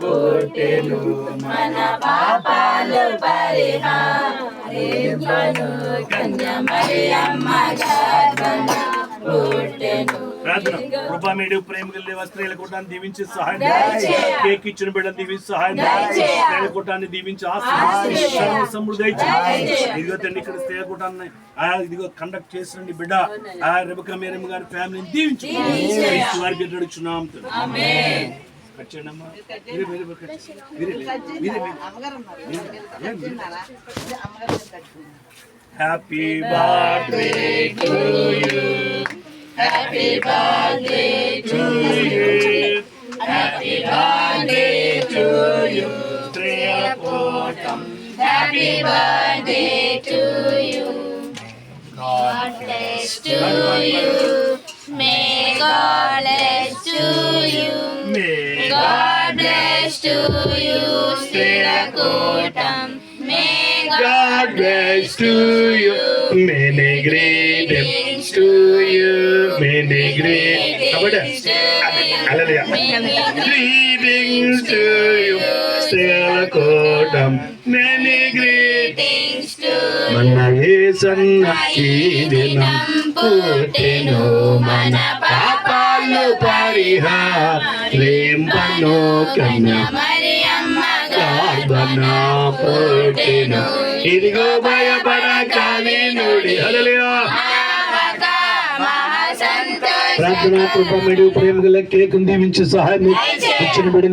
పుట్టెను మన పాపాలు పరిహారింపను కన్య మరియమ్మ పుట్టెను ప్రార్థన. కృపా మేడు ప్రేమ కలిగే వస్త్రాల కొట్టాన్ని దీవించి సహాయం దయచేయ. కేక్ ఇచ్చిన బిడ్డను దీవించి సహాయం దయచేయ. స్త్రీల కొట్టాన్ని దీవించి ఆశీర్వదించు. ఆశీర్వదించి. సమృద్ధి. ఇదిగో తండ్రి ఇక్కడ స్త్రీల కొట్టాన్ని ఆ ఇదిగో కండక్ట్ చేసిన బిడ్డ. ఆ రెబక మేరమ్మ గారి ఫ్యామిలీని దీవించు. వారి బిడ్డ అడుగుచున్నాం తండ్రి. కట్ చేయండి అమ్మా. మీరే, మీరే, మీరే కట్ చేయండి. మీరే, మీరే, మీరే. Happy birthday to you happy birthday to you happy birthday to you happy birthday to you God bless to you may God bless to you శ్రీరకోటం may God bless to you. Many greetings to you. Many greetings. Hallelujah. Greetings to you. Still kodam. Many greetings. మన యేసన్న ఈ దినం పుట్టెను మన పాపాలు పరిహారింపను కన్యా మరియమ్మ గర్భన పుట్టెను ఇదిగో భయపడకాని నుడి హల్లెలూయా ప్రార్థన కృప మెడు ప్రేమ గల కేక్ దీవించి సహాయం ఇచ్చిన బిడ్డ